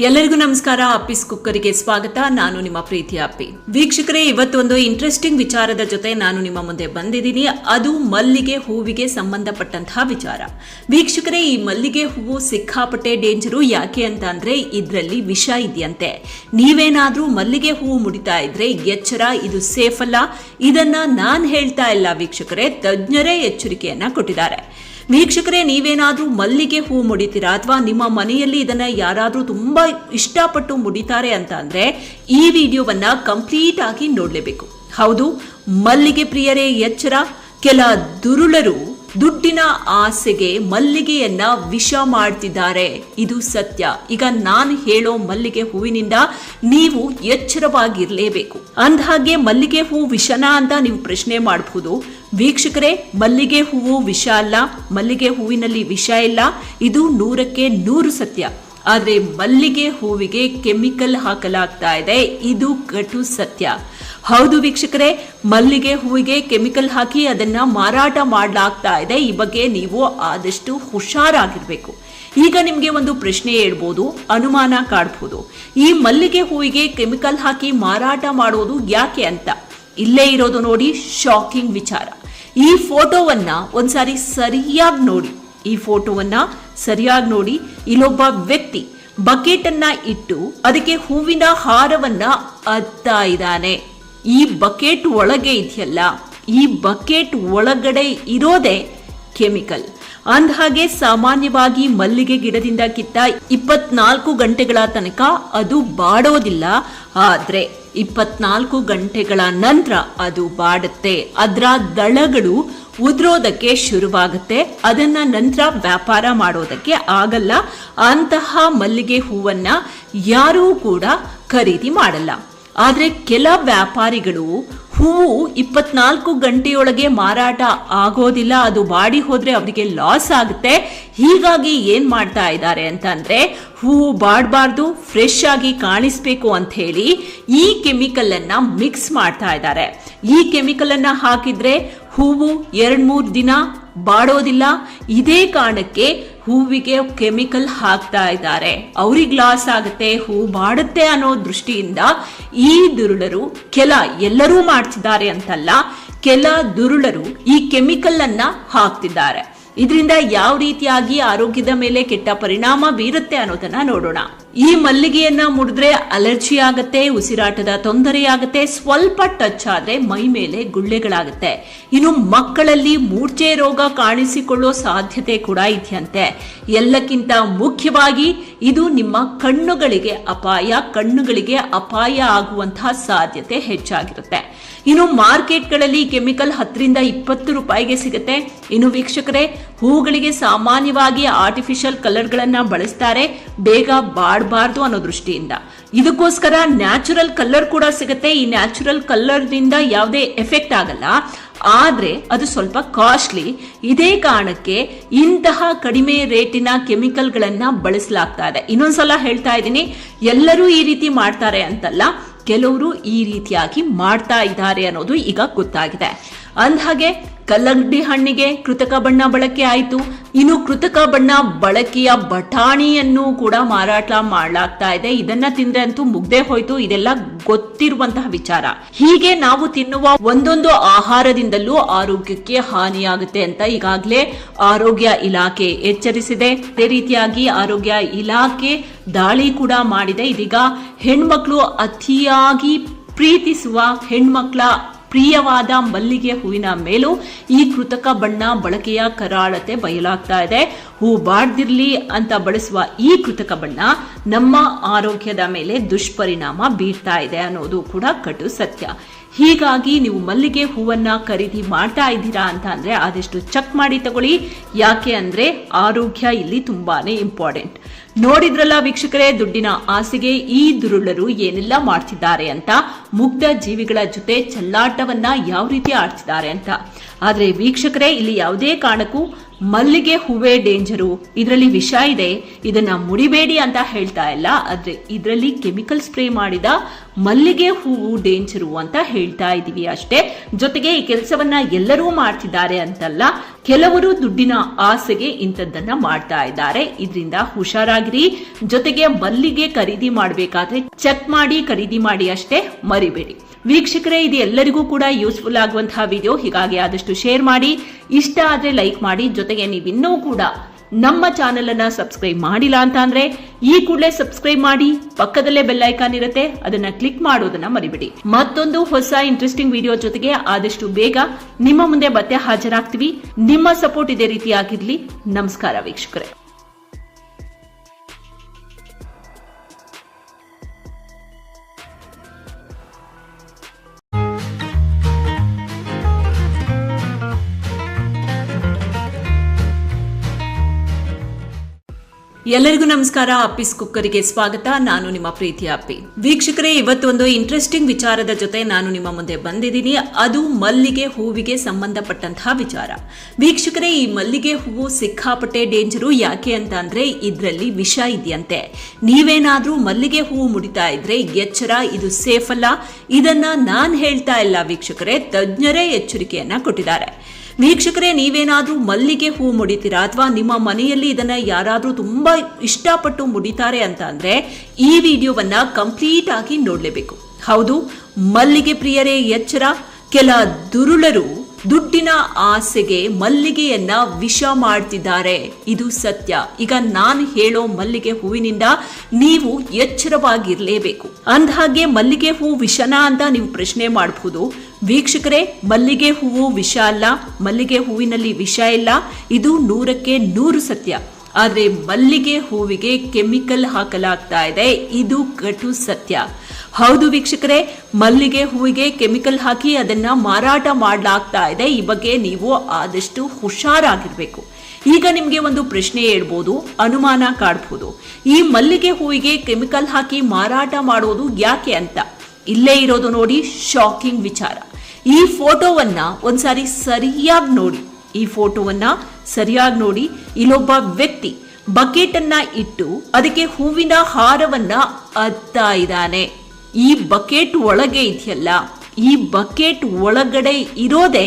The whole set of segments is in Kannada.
ಎಲ್ಲರಿಗೂ ನಮಸ್ಕಾರ. ಅಪ್ಪಿಸ್ ಕುಕ್ಕರಿಗೆ ಸ್ವಾಗತ. ನಾನು ನಿಮ್ಮ ಪ್ರೀತಿ ಅಪ್ಪಿ ವೀಕ್ಷಕರೇ, ಇವತ್ತೊಂದು ಇಂಟ್ರೆಸ್ಟಿಂಗ್ ವಿಚಾರದ ಜೊತೆ ನಾನು ನಿಮ್ಮ ಮುಂದೆ ಬಂದಿದ್ದೀನಿ. ಅದು ಮಲ್ಲಿಗೆ ಹೂವಿಗೆ ಸಂಬಂಧಪಟ್ಟಂತಹ ವಿಚಾರ. ವೀಕ್ಷಕರೇ, ಈ ಮಲ್ಲಿಗೆ ಹೂವು ಸಿಕ್ಕಾಪಟ್ಟೆ ಡೇಂಜರು ಯಾಕೆ ಅಂತ ಅಂದ್ರೆ ಇದರಲ್ಲಿ ವಿಷ ಇದೆಯಂತೆ. ನೀವೇನಾದ್ರೂ ಮಲ್ಲಿಗೆ ಹೂವು ಮುಡಿತಾ ಇದ್ರೆ ಎಚ್ಚರ, ಇದು ಸೇಫ್ ಅಲ್ಲ. ಇದನ್ನ ನಾನು ಹೇಳ್ತಾ ಇಲ್ಲ ವೀಕ್ಷಕರೇ. ತಜ್ಞರೇ ಎಚ್ಚರಿಕೆಯನ್ನ ಕೊಟ್ಟಿದ್ದಾರೆ. ವೀಕ್ಷಕರೇ, ನೀವೇನಾದರೂ ಮಲ್ಲಿಗೆ ಹೂ ಮುಡಿತೀರಾ ಅಥವಾ ನಿಮ್ಮ ಮನೆಯಲ್ಲಿ ಇದನ್ನು ಯಾರಾದರೂ ತುಂಬ ಇಷ್ಟಪಟ್ಟು ಮುಡಿತಾರೆ ಅಂತ ಅಂದರೆ ಈ ವಿಡಿಯೋವನ್ನು ಕಂಪ್ಲೀಟ್ ಆಗಿ ನೋಡಲೇಬೇಕು. ಹೌದು, ಮಲ್ಲಿಗೆ ಪ್ರಿಯರೇ, ಎಚ್ಚರ. ಕೆಲ ದುರುಳರು ದುಡ್ಡಿನ ಆಸೆಗೆ ಮಲ್ಲಿಗೆಯನ್ನ ವಿಷ ಮಾಡ್ತಿದ್ದಾರೆ. ಇದು ಸತ್ಯ. ಈಗ ನಾನು ಹೇಳೋ ಮಲ್ಲಿಗೆ ಹೂವಿನಿಂದ ನೀವು ಎಚ್ಚರವಾಗಿರಲೇಬೇಕು. ಅಂದ ಹಾಗೆ ಮಲ್ಲಿಗೆ ಹೂ ವಿಷನ ಅಂತ ನೀವು ಪ್ರಶ್ನೆ ಮಾಡಬಹುದು ವೀಕ್ಷಕರೇ, ಮಲ್ಲಿಗೆ ಹೂವು ವಿಷ ಅಲ್ಲ, ಮಲ್ಲಿಗೆ ಹೂವಿನಲ್ಲಿ ವಿಷ ಇಲ್ಲ, ಇದು ನೂರಕ್ಕೆ ನೂರು ಸತ್ಯ. ಆದರೆ ಮಲ್ಲಿಗೆ ಹೂವಿಗೆ ಕೆಮಿಕಲ್ ಹಾಕಲಾಗ್ತಾ ಇದೆ, ಇದು ಕಟು ಸತ್ಯ. ಹೌದು ವೀಕ್ಷಕರೇ, ಮಲ್ಲಿಗೆ ಹೂವಿಗೆ ಕೆಮಿಕಲ್ ಹಾಕಿ ಅದನ್ನ ಮಾರಾಟ ಮಾಡಲಾಗ್ತಾ ಇದೆ, ಈ ಬಗ್ಗೆ ನೀವು ಆದಷ್ಟು ಹುಷಾರಾಗಿರ್ಬೇಕು. ಈಗ ನಿಮಗೆ ಒಂದು ಪ್ರಶ್ನೆ ಹೇಳ್ಬೋದು, ಅನುಮಾನ ಕಾಡ್ಬೋದು. ಈ ಮಲ್ಲಿಗೆ ಹೂವಿಗೆ ಕೆಮಿಕಲ್ ಹಾಕಿ ಮಾರಾಟ ಮಾಡೋದು ಯಾಕೆ ಅಂತ? ಇಲ್ಲೇ ಇರೋದು ನೋಡಿ ಶಾಕಿಂಗ್ ವಿಚಾರ. ಈ ಫೋಟೋವನ್ನ ಒಂದ್ಸಾರಿ ಸರಿಯಾಗಿ ನೋಡಿ. ಈ ಫೋಟೋವನ್ನ ಸರಿಯಾಗಿ ನೋಡಿ. ಇಲ್ಲೊಬ್ಬ ವ್ಯಕ್ತಿ ಬಕೆಟ್ ಅನ್ನ ಇಟ್ಟು ಅದಕ್ಕೆ ಹೂವಿನ ಹಾರವನ್ನ ಅತ್ತಾ ಇದ್ದಾನೆ. ಈ ಬಕೆಟ್ ಒಳಗೆ ಇದೆಯಲ್ಲ, ಈ ಬಕೆಟ್ ಒಳಗಡೆ ಇರೋದೇ ಕೆಮಿಕಲ್. ಅಂದಹಾಗೆ ಸಾಮಾನ್ಯವಾಗಿ ಮಲ್ಲಿಗೆ ಗಿಡದಿಂದ ಕಿತ್ತ ಇಪ್ಪತ್ನಾಲ್ಕು ಗಂಟೆಗಳ ತನಕ ಅದು ಬಾಡೋದಿಲ್ಲ. ಆದರೆ ಇಪ್ಪತ್ನಾಲ್ಕು ಗಂಟೆಗಳ ನಂತರ ಅದು ಬಾಡುತ್ತೆ. ಅದರ ದಳಗಳು ಉದುರೋದಕ್ಕೆ ಶುರುವಾಗುತ್ತೆ. ಅದನ್ನ ನಂತರ ವ್ಯಾಪಾರ ಮಾಡೋದಕ್ಕೆ ಆಗಲ್ಲ. ಅಂತಹ ಮಲ್ಲಿಗೆ ಹೂವನ್ನ ಯಾರೂ ಕೂಡ ಖರೀದಿ ಮಾಡಲ್ಲ. ಆದ್ರೆ ಕೆಲ ವ್ಯಾಪಾರಿಗಳು ಹೂವು ಇಪ್ಪತ್ನಾಲ್ಕು ಗಂಟೆಯೊಳಗೆ ಮಾರಾಟ ಆಗೋದಿಲ್ಲ, ಅದು ಬಾಡಿ ಹೋದರೆ ಅವರಿಗೆ ಲಾಸ್ ಆಗುತ್ತೆ. ಹೀಗಾಗಿ ಏನು ಮಾಡ್ತಾ ಇದ್ದಾರೆ ಅಂತಂದ್ರೆ ಹೂವು ಬಾಡಬಾರ್ದು ಫ್ರೆಶ್ ಆಗಿ ಕಾಣಿಸ್ಬೇಕು ಅಂತ ಹೇಳಿ ಈ ಕೆಮಿಕಲ್ ಅನ್ನ ಮಿಕ್ಸ್ ಮಾಡ್ತಾ ಇದ್ದಾರೆ. ಈ ಕೆಮಿಕಲ್ ಹಾಕಿದರೆ ಹಾಕಿದ್ರೆ ಹೂವು ಎರಡು ಮೂರು ದಿನ ಬಾಡೋದಿಲ್ಲ. ಇದೇ ಕಾರಣಕ್ಕೆ ಹೂವಿಗೆ ಕೆಮಿಕಲ್ ಹಾಕ್ತಾ ಇದ್ದಾರೆ. ಅವ್ರಿಗೆ ಲಾಸ್ ಆಗುತ್ತೆ, ಹೂ ಬಾಡುತ್ತೆ ಅನ್ನೋ ದೃಷ್ಟಿಯಿಂದ ಈ ದುರುಳರು, ಕೆಲ ಎಲ್ಲರೂ ಮಾಡ್ತಿದ್ದಾರೆ ಅಂತಲ್ಲ, ಕೆಲ ದುರುಳರು ಈ ಕೆಮಿಕಲ್ ಅನ್ನ ಹಾಕ್ತಿದ್ದಾರೆ. ಇದರಿಂದ ಯಾವ ರೀತಿಯಾಗಿ ಆರೋಗ್ಯದ ಮೇಲೆ ಕೆಟ್ಟ ಪರಿಣಾಮ ಬೀರುತ್ತೆ ಅನ್ನೋದನ್ನ ನೋಡೋಣ. ಈ ಮಲ್ಲಿಗೆಯನ್ನ ಮುಡಿದ್ರೆ ಅಲರ್ಜಿ ಆಗತ್ತೆ, ಉಸಿರಾಟದ ತೊಂದರೆಯಾಗತ್ತೆ ಸ್ವಲ್ಪ ಟಚ್ ಆದ್ರೆ ಮೈ ಮೇಲೆ ಗುಳ್ಳೆಗಳಾಗುತ್ತೆ. ಇನ್ನು ಮಕ್ಕಳಲ್ಲಿ ಮೂರ್ಛೆ ರೋಗ ಕಾಣಿಸಿಕೊಳ್ಳೋ ಸಾಧ್ಯತೆ ಕೂಡ ಇದೆಯಂತೆ. ಎಲ್ಲಕ್ಕಿಂತ ಮುಖ್ಯವಾಗಿ ಇದು ನಿಮ್ಮ ಕಣ್ಣುಗಳಿಗೆ ಅಪಾಯ ಕಣ್ಣುಗಳಿಗೆ ಅಪಾಯ ಆಗುವಂತಹ ಸಾಧ್ಯತೆ ಹೆಚ್ಚಾಗಿರುತ್ತೆ. ಇನ್ನು ಮಾರ್ಕೆಟ್ಗಳಲ್ಲಿ ಕೆಮಿಕಲ್ ಹತ್ತರಿಂದ ಇಪ್ಪತ್ತು ರೂಪಾಯಿಗೆ ಸಿಗುತ್ತೆ. ಇನ್ನು ವೀಕ್ಷಕರೇ ಹೂಗಳಿಗೆ ಸಾಮಾನ್ಯವಾಗಿ ಆರ್ಟಿಫಿಷಿಯಲ್ ಕಲರ್ಗಳನ್ನ ಬಳಸ್ತಾರೆ. ಬೇಗ ಬಾಡಬಾರ್ದು ಅನ್ನೋ ದೃಷ್ಟಿಯಿಂದ. ಇದಕ್ಕೋಸ್ಕರ ನ್ಯಾಚುರಲ್ ಕಲರ್ ಕೂಡ ಸಿಗುತ್ತೆ. ಈ ನ್ಯಾಚುರಲ್ ಕಲರ್ನಿಂದ ಯಾವುದೇ ಎಫೆಕ್ಟ್ ಆಗಲ್ಲ. ಆದ್ರೆ ಅದು ಸ್ವಲ್ಪ ಕಾಸ್ಟ್ಲಿ ಇದೇ ಕಾರಣಕ್ಕೆ ಇಂತಹ ಕಡಿಮೆ ರೇಟಿನ ಕೆಮಿಕಲ್ಗಳನ್ನು ಬಳಸಲಾಗ್ತಾ ಇದೆ. ಇನ್ನೊಂದ್ಸಲ ಹೇಳ್ತಾ ಇದ್ದೀನಿ. ಎಲ್ಲರೂ ಈ ರೀತಿ ಮಾಡ್ತಾರೆ ಅಂತಲ್ಲ. ಕೆಲವರು ಈ ರೀತಿಯಾಗಿ ಮಾಡ್ತಾ ಇದ್ದಾರೆ ಅನ್ನೋದು ಈಗ ಗೊತ್ತಾಗಿದೆ. ಅಂದಹಾಗೆ ಕಲ್ಲಂಗಡಿ ಹಣ್ಣಿಗೆ ಕೃತಕ ಬಣ್ಣ ಬಳಕೆ ಆಯಿತು. ಇನ್ನು ಕೃತಕ ಬಣ್ಣ ಬಳಕೆಯ ಬಟಾಣಿಯನ್ನು ಕೂಡ ಮಾರಾಟ ಮಾಡಲಾಗ್ತಾ ಇದೆ. ಇದನ್ನ ತಿಂದ್ರೆ ಅಂತೂ ಮುಗ್ದೆ ಹೋಯ್ತು. ಇದೆಲ್ಲ ಗೊತ್ತಿರುವಂತಹ ವಿಚಾರ. ಹೀಗೆ ನಾವು ತಿನ್ನುವ ಒಂದೊಂದು ಆಹಾರದಿಂದಲೂ ಆರೋಗ್ಯಕ್ಕೆ ಹಾನಿಯಾಗುತ್ತೆ ಅಂತ ಈಗಾಗಲೇ ಆರೋಗ್ಯ ಇಲಾಖೆ ಎಚ್ಚರಿಸಿದೆ. ಅದೇ ರೀತಿಯಾಗಿ ಆರೋಗ್ಯ ಇಲಾಖೆ ದಾಳಿ ಕೂಡ ಮಾಡಿದೆ. ಇದೀಗ ಹೆಣ್ಮಕ್ಳು ಅತಿಯಾಗಿ ಪ್ರೀತಿಸುವ ಹೆಣ್ಮಕ್ಳ ಪ್ರಿಯವಾದ ಮಲ್ಲಿಗೆ ಹೂವಿನ ಮೇಲೂ ಈ ಕೃತಕ ಬಣ್ಣ ಬಳಕೆಯ ಕರಾಳತೆ ಬಯಲಾಗ್ತಾ ಇದೆ. ಹೂ ಬಾಡ್ದಿರ್ಲಿ ಅಂತ ಬಳಸುವ ಈ ಕೃತಕ ಬಣ್ಣ ನಮ್ಮ ಆರೋಗ್ಯದ ಮೇಲೆ ದುಷ್ಪರಿಣಾಮ ಬೀರ್ತಾ ಇದೆ ಅನ್ನೋದು ಕೂಡ ಕಟು ಸತ್ಯ. ಹೀಗಾಗಿ ನೀವು ಮಲ್ಲಿಗೆ ಹೂವನ್ನ ಖರೀದಿ ಮಾಡ್ತಾ ಇದ್ದೀರಾ ಅಂತ ಅಂದ್ರೆ ಆದಷ್ಟು ಚೆಕ್ ಮಾಡಿ ತಗೊಳ್ಳಿ. ಯಾಕೆ ಅಂದ್ರೆ ಆರೋಗ್ಯ ಇಲ್ಲಿ ತುಂಬಾನೇ ಇಂಪಾರ್ಟೆಂಟ್ ನೋಡಿದ್ರಲ್ಲ ವೀಕ್ಷಕರೇ, ದುಡ್ಡಿನ ಆಸೆಗೆ ಈ ದುರುಳರು ಏನೆಲ್ಲ ಮಾಡ್ತಿದ್ದಾರೆ ಅಂತ. ಮುಗ್ಧ ಜೀವಿಗಳ ಜೊತೆ ಚಲ್ಲಾಟವನ್ನ ಯಾವ ರೀತಿ ಆಡ್ತಿದ್ದಾರೆ ಅಂತ. ಆದ್ರೆ ವೀಕ್ಷಕರೇ, ಇಲ್ಲಿ ಯಾವುದೇ ಕಾರಣಕ್ಕೂ ಮಲ್ಲಿಗೆ ಹೂವೇ ಡೇಂಜರು. ಇದರಲ್ಲಿ ವಿಷ ಇದೆ. ಇದನ್ನ ಮುಡಿಬೇಡಿ ಅಂತ ಹೇಳ್ತಾ ಇಲ್ಲ. ಆದ್ರೆ ಇದರಲ್ಲಿ ಕೆಮಿಕಲ್ ಸ್ಪ್ರೇ ಮಾಡಿದ ಮಲ್ಲಿಗೆ ಹೂವು ಡೇಂಜರು ಅಂತ ಹೇಳ್ತಾ ಇದೀವಿ ಅಷ್ಟೇ. ಜೊತೆಗೆ ಈ ಕೆಲಸವನ್ನ ಎಲ್ಲರೂ ಮಾಡ್ತಿದ್ದಾರೆ ಅಂತಲ್ಲ, ಕೆಲವರು ದುಡ್ಡಿನ ಆಸೆಗೆ ಇಂಥದ್ದನ್ನ ಮಾಡ್ತಾ ಇದ್ದಾರೆ. ಇದರಿಂದ ಹುಷಾರಾಗಿರಿ. ಜೊತೆಗೆ ಮಲ್ಲಿಗೆ ಖರೀದಿ ಮಾಡಬೇಕಾದ್ರೆ ಚೆಕ್ ಮಾಡಿ ಖರೀದಿ ಮಾಡಿ ಅಷ್ಟೇ ಮರಿಬೇಡಿ. ವೀಕ್ಷಕರೇ, ಇದು ಎಲ್ಲರಿಗೂ ಕೂಡ ಯೂಸ್ಫುಲ್ ಆಗುವಂತಹ ವಿಡಿಯೋ ಹೀಗಾಗಿ ಆದಷ್ಟು ಶೇರ್ ಮಾಡಿ. ಇಷ್ಟ ಆದರೆ ಲೈಕ್ ಮಾಡಿ. ಜೊತೆಗೆ ನೀವು ಇನ್ನೂ ಕೂಡ ನಮ್ಮ ಚಾನೆಲ್ ಅನ್ನ ಸಬ್ಸ್ಕ್ರೈಬ್ ಮಾಡಿಲ್ಲ ಅಂತ ಅಂದ್ರೆ, ಈ ಕೂಡಲೇ ಸಬ್ಸ್ಕ್ರೈಬ್ ಮಾಡಿ. ಪಕ್ಕದಲ್ಲೇ ಬೆಲ್ ಐಕಾನ್ ಇರುತ್ತೆ. ಅದನ್ನ ಕ್ಲಿಕ್ ಮಾಡೋದನ್ನ ಮರಿಬಿಡಿ. ಮತ್ತೊಂದು ಹೊಸ ಇಂಟ್ರೆಸ್ಟಿಂಗ್ ವಿಡಿಯೋ ಜೊತೆಗೆ ಆದಷ್ಟು ಬೇಗ ನಿಮ್ಮ ಮುಂದೆ ಮತ್ತೆ ಹಾಜರಾಗ್ತೀವಿ. ನಿಮ್ಮ ಸಪೋರ್ಟ್ ಇದೇ ರೀತಿ ಆಗಿರ್ಲಿ ನಮಸ್ಕಾರ ವೀಕ್ಷಕರೇ. ಎಲ್ಲರಿಗೂ ನಮಸ್ಕಾರ. ಅಪ್ಪಿಸ್ ಕುಕ್ಕರಿಗೆ ಸ್ವಾಗತ. ನಾನು ನಿಮ್ಮ ಪ್ರೀತಿ ಅಪ್ಪಿ. ವೀಕ್ಷಕರೇ ಇವತ್ತೊಂದು ಇಂಟ್ರೆಸ್ಟಿಂಗ್ ವಿಚಾರದ ಜೊತೆ ನಾನು ನಿಮ್ಮ ಮುಂದೆ ಬಂದಿದ್ದೀನಿ. ಅದು ಮಲ್ಲಿಗೆ ಹೂವಿಗೆ ಸಂಬಂಧಪಟ್ಟಂತಹ ವಿಚಾರ. ವೀಕ್ಷಕರೇ, ಈ ಮಲ್ಲಿಗೆ ಹೂವು ಸಿಕ್ಕಾಪಟ್ಟೆ ಡೇಂಜರು ಯಾಕೆ ಅಂತ ಅಂದ್ರೆ ಇದರಲ್ಲಿ ವಿಷ ಇದೆಯಂತೆ. ನೀವೇನಾದ್ರೂ ಮಲ್ಲಿಗೆ ಹೂವು ಮುಡಿತಾ ಇದ್ರೆ ಎಚ್ಚರ, ಇದು ಸೇಫ್ ಅಲ್ಲ. ಇದನ್ನ ನಾನ್ ಹೇಳ್ತಾ ಇಲ್ಲ ವೀಕ್ಷಕರೇ. ತಜ್ಞರೇ ಎಚ್ಚರಿಕೆಯನ್ನ ಕೊಟ್ಟಿದ್ದಾರೆ. ವೀಕ್ಷಕರೇ, ನೀವೇನಾದರೂ ಮಲ್ಲಿಗೆ ಹೂ ಮುಡಿತೀರಾ ಅಥವಾ ನಿಮ್ಮ ಮನೆಯಲ್ಲಿ ಇದನ್ನು ಯಾರಾದರೂ ತುಂಬ ಇಷ್ಟಪಟ್ಟು ಮುಡಿತಾರೆ ಅಂತ ಅಂದರೆ ಈ ವಿಡಿಯೋವನ್ನು ಕಂಪ್ಲೀಟ್ ಆಗಿ ನೋಡಲೇಬೇಕು. ಹೌದು, ಮಲ್ಲಿಗೆ ಪ್ರಿಯರೇ, ಎಚ್ಚರ. ಕೆಲ ದುರುಳರು ದುಡ್ಡಿನ ಆಸೆಗೆ ಮಲ್ಲಿಗೆಯನ್ನ ವಿಷ ಮಾಡ್ತಿದ್ದಾರೆ. ಇದು ಸತ್ಯ. ಈಗ ನಾನು ಹೇಳೋ ಮಲ್ಲಿಗೆ ಹೂವಿನಿಂದ ನೀವು ಎಚ್ಚರವಾಗಿರ್ಲೇಬೇಕು. ಅಂದಹಾಗೆ ಮಲ್ಲಿಗೆ ಹೂ ವಿಷನ ಅಂತ ನೀವು ಪ್ರಶ್ನೆ ಮಾಡಬಹುದು ವೀಕ್ಷಕರೇ, ಮಲ್ಲಿಗೆ ಹೂವು ವಿಷ ಅಲ್ಲ, ಮಲ್ಲಿಗೆ ಹೂವಿನಲ್ಲಿ ವಿಷ ಇಲ್ಲ, ಇದು ನೂರಕ್ಕೆ ನೂರು ಸತ್ಯ. ಆದರೆ ಮಲ್ಲಿಗೆ ಹೂವಿಗೆ ಕೆಮಿಕಲ್ ಹಾಕಲಾಗ್ತಾ ಇದೆ, ಇದು ಕಟು ಸತ್ಯ. ಹೌದು ವೀಕ್ಷಕರೇ, ಮಲ್ಲಿಗೆ ಹೂವಿಗೆ ಕೆಮಿಕಲ್ ಹಾಕಿ ಅದನ್ನ ಮಾರಾಟ ಮಾಡಲಾಗ್ತಾ ಇದೆ, ಈ ಬಗ್ಗೆ ನೀವು ಆದಷ್ಟು ಹುಷಾರಾಗಿರ್ಬೇಕು. ಈಗ ನಿಮಗೆ ಒಂದು ಪ್ರಶ್ನೆ ಹೇಳ್ಬೋದು, ಅನುಮಾನ ಕಾಡ್ಬೋದು. ಈ ಮಲ್ಲಿಗೆ ಹೂವಿಗೆ ಕೆಮಿಕಲ್ ಹಾಕಿ ಮಾರಾಟ ಮಾಡೋದು ಯಾಕೆ ಅಂತ? ಇಲ್ಲೇ ಇರೋದು ನೋಡಿ ಶಾಕಿಂಗ್ ವಿಚಾರ. ಈ ಫೋಟೋವನ್ನ ಒಂದ್ಸಾರಿ ಸರಿಯಾಗಿ ನೋಡಿ. ಈ ಫೋಟೋವನ್ನ ಸರಿಯಾಗಿ ನೋಡಿ. ಇಲ್ಲೊಬ್ಬ ವ್ಯಕ್ತಿ ಬಕೆಟ್ ಅನ್ನ ಇಟ್ಟು ಅದಕ್ಕೆ ಹೂವಿನ ಹಾರವನ್ನ ಅತ್ತಾ ಇದ್ದಾನೆ. ಈ ಬಕೆಟ್ ಒಳಗೆ ಇದೆಯಲ್ಲ, ಈ ಬಕೆಟ್ ಒಳಗಡೆ ಇರೋದೇ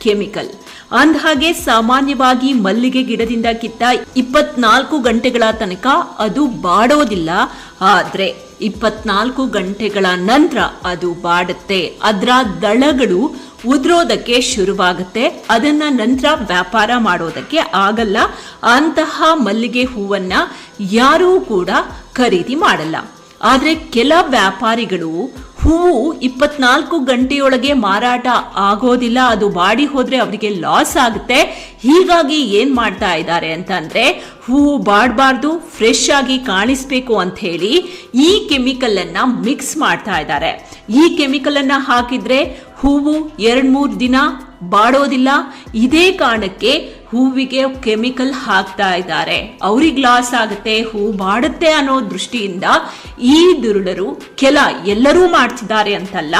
ಕೆಮಿಕಲ್. ಅಂದಹಾಗೆ ಸಾಮಾನ್ಯವಾಗಿ ಮಲ್ಲಿಗೆ ಗಿಡದಿಂದ ಕಿತ್ತ ಇಪ್ಪತ್ನಾಲ್ಕು ಗಂಟೆಗಳ ತನಕ ಅದು ಬಾಡೋದಿಲ್ಲ. ಆದ್ರೆ ಇಪ್ಪತ್ನಾಲ್ಕು ಗಂಟೆಗಳ ನಂತರ ಅದು ಬಾಡುತ್ತೆ. ಅದರ ದಳಗಳು ಉದ್ರೋದಕ್ಕೆ ಶುರುವಾಗುತ್ತೆ. ಅದನ್ನ ನಂತರ ವ್ಯಾಪಾರ ಮಾಡೋದಕ್ಕೆ ಆಗಲ್ಲ. ಅಂತಹ ಮಲ್ಲಿಗೆ ಹೂವನ್ನ ಯಾರೂ ಕೂಡ ಖರೀದಿ ಮಾಡಲ್ಲ. ಆದ್ರೆ ಕೆಲ ವ್ಯಾಪಾರಿಗಳು ಹೂವು ಇಪ್ಪತ್ನಾಲ್ಕು ಗಂಟೆಯೊಳಗೆ ಮಾರಾಟ ಆಗೋದಿಲ್ಲ, ಅದು ಬಾಡಿ ಹೋದರೆ ಅವರಿಗೆ ಲಾಸ್ ಆಗುತ್ತೆ. ಹೀಗಾಗಿ ಏನು ಮಾಡ್ತಾ ಇದ್ದಾರೆ ಅಂತ ಅಂದ್ರೆ ಹೂವು ಬಾಡಬಾರ್ದು ಫ್ರೆಶ್ ಆಗಿ ಕಾಣಿಸ್ಬೇಕು ಅಂತ ಹೇಳಿ ಈ ಕೆಮಿಕಲ್ ಅನ್ನ ಮಿಕ್ಸ್ ಮಾಡ್ತಾ ಇದ್ದಾರೆ. ಈ ಕೆಮಿಕಲ್ ಹಾಕಿದರೆ ಹಾಕಿದ್ರೆ ಹೂವು ಎರಡು ಮೂರು ದಿನ ಬಾಡೋದಿಲ್ಲ. ಇದೇ ಕಾರಣಕ್ಕೆ ಹೂವಿಗೆ ಕೆಮಿಕಲ್ ಹಾಕ್ತಾ ಇದ್ದಾರೆ. ಅವ್ರಿಗೆ ಲಾಸ್ ಆಗುತ್ತೆ, ಹೂ ಬಾಡುತ್ತೆ ಅನ್ನೋ ದೃಷ್ಟಿಯಿಂದ ಈ ದುರುಳರು ಕೆಲ ಎಲ್ಲರೂ ಮಾಡ್ತಿದ್ದಾರೆ ಅಂತಲ್ಲ,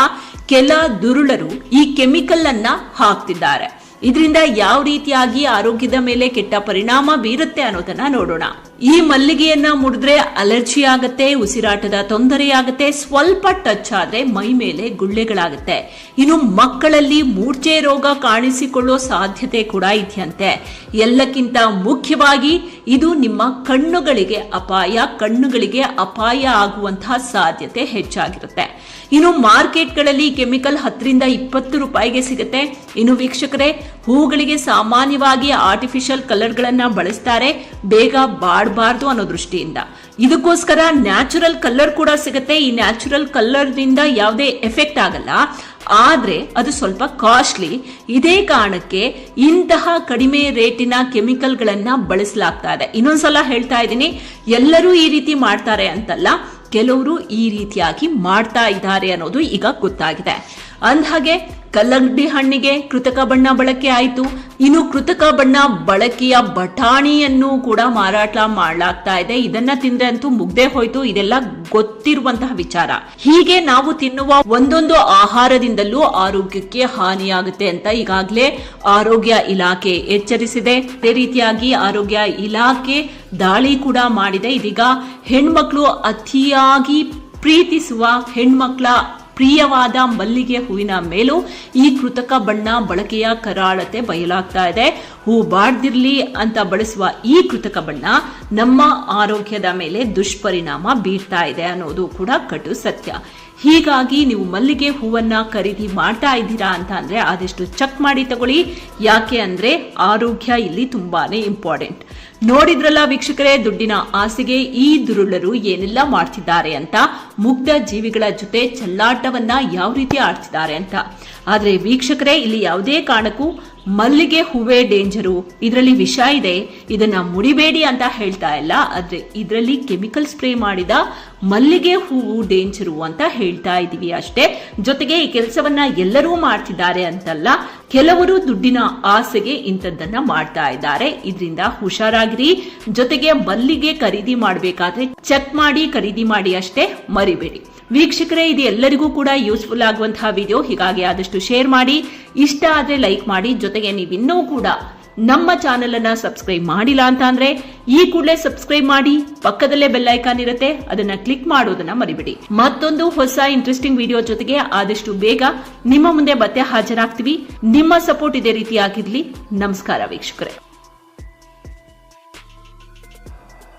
ಕೆಲ ದುರುಳರು ಈ ಕೆಮಿಕಲ್ ಅನ್ನ ಹಾಕ್ತಿದ್ದಾರೆ. ಇದರಿಂದ ಯಾವ ರೀತಿಯಾಗಿ ಆರೋಗ್ಯದ ಮೇಲೆ ಕೆಟ್ಟ ಪರಿಣಾಮ ಬೀರುತ್ತೆ ಅನ್ನೋದನ್ನ ನೋಡೋಣ. ಈ ಮಲ್ಲಿಗೆಯನ್ನ ಮುಡಿದ್ರೆ ಅಲರ್ಜಿ ಆಗತ್ತೆ, ಉಸಿರಾಟದ ತೊಂದರೆಯಾಗತ್ತೆ ಸ್ವಲ್ಪ ಟಚ್ ಆದ್ರೆ ಮೈ ಮೇಲೆ ಗುಳ್ಳೆಗಳಾಗುತ್ತೆ. ಇನ್ನು ಮಕ್ಕಳಲ್ಲಿ ಮೂರ್ಛೆ ರೋಗ ಕಾಣಿಸಿಕೊಳ್ಳೋ ಸಾಧ್ಯತೆ ಕೂಡ ಇದೆಯಂತೆ. ಎಲ್ಲಕ್ಕಿಂತ ಮುಖ್ಯವಾಗಿ ಇದು ನಿಮ್ಮ ಕಣ್ಣುಗಳಿಗೆ ಅಪಾಯ ಕಣ್ಣುಗಳಿಗೆ ಅಪಾಯ ಆಗುವಂತಹ ಸಾಧ್ಯತೆ ಹೆಚ್ಚಾಗಿರುತ್ತೆ. ಇನ್ನು ಮಾರ್ಕೆಟ್ಗಳಲ್ಲಿ ಕೆಮಿಕಲ್ ಹತ್ತರಿಂದ ಇಪ್ಪತ್ತು ರೂಪಾಯಿಗೆ ಸಿಗುತ್ತೆ. ಇನ್ನು ವೀಕ್ಷಕರೇ, ಹೂಗಳಿಗೆ ಸಾಮಾನ್ಯವಾಗಿ ಆರ್ಟಿಫಿಷಿಯಲ್ ಕಲರ್ಗಳನ್ನ ಬಳಸ್ತಾರೆ. ಬೇಗ ಬಾಡಬಾರ್ದು ಅನ್ನೋ ದೃಷ್ಟಿಯಿಂದ. ಇದಕ್ಕೋಸ್ಕರ ನ್ಯಾಚುರಲ್ ಕಲರ್ ಕೂಡ ಸಿಗುತ್ತೆ. ಈ ನ್ಯಾಚುರಲ್ ಕಲರ್ನಿಂದ ಯಾವುದೇ ಎಫೆಕ್ಟ್ ಆಗಲ್ಲ. ಆದ್ರೆ ಅದು ಸ್ವಲ್ಪ ಕಾಸ್ಟ್ಲಿ ಇದೇ ಕಾರಣಕ್ಕೆ ಇಂತಹ ಕಡಿಮೆ ರೇಟಿನ ಕೆಮಿಕಲ್ಗಳನ್ನು ಬಳಸಲಾಗ್ತಾ ಇದೆ. ಇನ್ನೊಂದ್ಸಲ ಹೇಳ್ತಾ ಇದ್ದೀನಿ, ಎಲ್ಲರೂ ಈ ರೀತಿ ಮಾಡ್ತಾರೆ ಅಂತಲ್ಲ. ಕೆಲವರು ಈ ರೀತಿಯಾಗಿ ಮಾಡ್ತಾ ಇದ್ದಾರೆ ಅನ್ನೋದು ಈಗ ಗೊತ್ತಾಗಿದೆ. ಅಂದಹಾಗೆ ಕಲ್ಲಂಗಡಿ ಹಣ್ಣಿಗೆ ಕೃತಕ ಬಣ್ಣ ಬಳಕೆ ಆಯಿತು. ಇನ್ನು ಕೃತಕ ಬಣ್ಣ ಬಳಕೆಯ ಬಟಾಣಿಯನ್ನು ಕೂಡ ಮಾರಾಟ ಮಾಡಲಾಗ್ತಾ ಇದೆ. ಇದನ್ನ ತಿಂದ್ರೆ ಅಂತೂ ಮುಗ್ದೆ ಹೋಯ್ತು. ಇದೆಲ್ಲ ಗೊತ್ತಿರುವಂತಹ ವಿಚಾರ. ಹೀಗೆ ನಾವು ತಿನ್ನುವ ಒಂದೊಂದು ಆಹಾರದಿಂದಲೂ ಆರೋಗ್ಯಕ್ಕೆ ಹಾನಿಯಾಗುತ್ತೆ ಅಂತ ಈಗಾಗಲೇ ಆರೋಗ್ಯ ಇಲಾಖೆ ಎಚ್ಚರಿಸಿದೆ. ಅದೇ ರೀತಿಯಾಗಿ ಆರೋಗ್ಯ ಇಲಾಖೆ ದಾಳಿ ಕೂಡ ಮಾಡಿದೆ. ಇದೀಗ ಹೆಣ್ಮಕ್ಳು ಅತಿಯಾಗಿ ಪ್ರೀತಿಸುವ ಹೆಣ್ಮಕ್ಳ ಪ್ರಿಯವಾದ ಮಲ್ಲಿಗೆ ಹೂವಿನ ಮೇಲೂ ಈ ಕೃತಕ ಬಣ್ಣ ಬಳಕೆಯ ಕರಾಳತೆ ಬಯಲಾಗ್ತಾ ಇದೆ. ಹೂ ಬಾಡ್ದಿರ್ಲಿ ಅಂತ ಬಳಸುವ ಈ ಕೃತಕ ಬಣ್ಣ ನಮ್ಮ ಆರೋಗ್ಯದ ಮೇಲೆ ದುಷ್ಪರಿಣಾಮ ಬೀರ್ತಾ ಇದೆ ಅನ್ನೋದು ಕೂಡ ಕಟು ಸತ್ಯ. ಹೀಗಾಗಿ ನೀವು ಮಲ್ಲಿಗೆ ಹೂವನ್ನ ಖರೀದಿ ಮಾಡ್ತಾ ಇದ್ದೀರಾ ಅಂತ ಅಂದ್ರೆ ಆದಷ್ಟು ಚೆಕ್ ಮಾಡಿ ತಗೊಳ್ಳಿ. ಯಾಕೆ ಅಂದ್ರೆ ಆರೋಗ್ಯ ಇಲ್ಲಿ ತುಂಬಾನೇ ಇಂಪಾರ್ಟೆಂಟ್ ನೋಡಿದ್ರಲ್ಲ ವೀಕ್ಷಕರೇ, ದುಡ್ಡಿನ ಆಸೆಗೆ ಈ ದುರುಳರು ಏನೆಲ್ಲ ಮಾಡ್ತಿದ್ದಾರೆ ಅಂತ? ಮುಗ್ಧ ಜೀವಿಗಳ ಜೊತೆ ಚೆಲ್ಲಾಟವನ್ನ ಯಾವ ರೀತಿ ಆಡ್ತಿದ್ದಾರೆ ಅಂತ? ಆದ್ರೆ ವೀಕ್ಷಕರೇ, ಇಲ್ಲಿ ಯಾವುದೇ ಕಾರಣಕ್ಕೂ ಮಲ್ಲಿಗೆ ಹೂವೇ ಡೇಂಜರು ಇದರಲ್ಲಿ ವಿಷ ಇದೆ. ಇದನ್ನ ಮುಡಿಬೇಡಿ ಅಂತ ಹೇಳ್ತಾ ಇಲ್ಲ. ಆದ್ರೆ ಇದರಲ್ಲಿ ಕೆಮಿಕಲ್ ಸ್ಪ್ರೇ ಮಾಡಿದ ಮಲ್ಲಿಗೆ ಹೂವು ಡೇಂಜರು ಅಂತ ಹೇಳ್ತಾ ಇದೀವಿ ಅಷ್ಟೇ. ಜೊತೆಗೆ ಈ ಕೆಲಸವನ್ನ ಎಲ್ಲರೂ ಮಾಡ್ತಿದ್ದಾರೆ ಅಂತಲ್ಲ, ಕೆಲವರು ದುಡ್ಡಿನ ಆಸೆಗೆ ಇಂಥದ್ದನ್ನ ಮಾಡ್ತಾ ಇದ್ದಾರೆ. ಇದರಿಂದ ಹುಷಾರಾಗಿರಿ. ಜೊತೆಗೆ ಮಲ್ಲಿಗೆ ಖರೀದಿ ಮಾಡಬೇಕಾದ್ರೆ ಚೆಕ್ ಮಾಡಿ, ಖರೀದಿ ಮಾಡಿ ಅಷ್ಟೇ ಮರಿಬೇಡಿ. ವೀಕ್ಷಕರೇ, ಇದು ಎಲ್ಲರಿಗೂ ಕೂಡ ಯೂಸ್ಫುಲ್ ಆಗುವಂತಹ ವಿಡಿಯೋ ಹೀಗಾಗಿ ಆದಷ್ಟು ಶೇರ್ ಮಾಡಿ. ಇಷ್ಟ ಆದ್ರೆ ಲೈಕ್ ಮಾಡಿ. ಜೊತೆಗೆ ನೀವಿನ್ನೂ ಕೂಡ ನಮ್ಮ ಚಾನೆಲ್ ಅನ್ನ ಸಬ್ಸ್ಕ್ರೈಬ್ ಮಾಡಿಲ್ಲ ಅಂತ ಅಂದ್ರೆ ಈ ಕೂಡಲೇ ಸಬ್ಸ್ಕ್ರೈಬ್ ಮಾಡಿ ಪಕ್ಕದಲ್ಲೇ ಬೆಲ್ ಐಕಾನ್ ಇರುತ್ತೆ, ಅದನ್ನ ಕ್ಲಿಕ್ ಮಾಡೋದನ್ನ ಮರಿಬೇಡಿ. ಮತ್ತೊಂದು ಹೊಸ ಇಂಟ್ರೆಸ್ಟಿಂಗ್ ವಿಡಿಯೋ ಜೊತೆಗೆ ಆದಷ್ಟು ಬೇಗ ನಿಮ್ಮ ಮುಂದೆ ಮತ್ತೆ ಹಾಜರಾಗ್ತೀವಿ. ನಿಮ್ಮ ಸಪೋರ್ಟ್ ಇದೇ ರೀತಿ ಆಗಿರ್ಲಿ ನಮಸ್ಕಾರ ವೀಕ್ಷಕರೇ.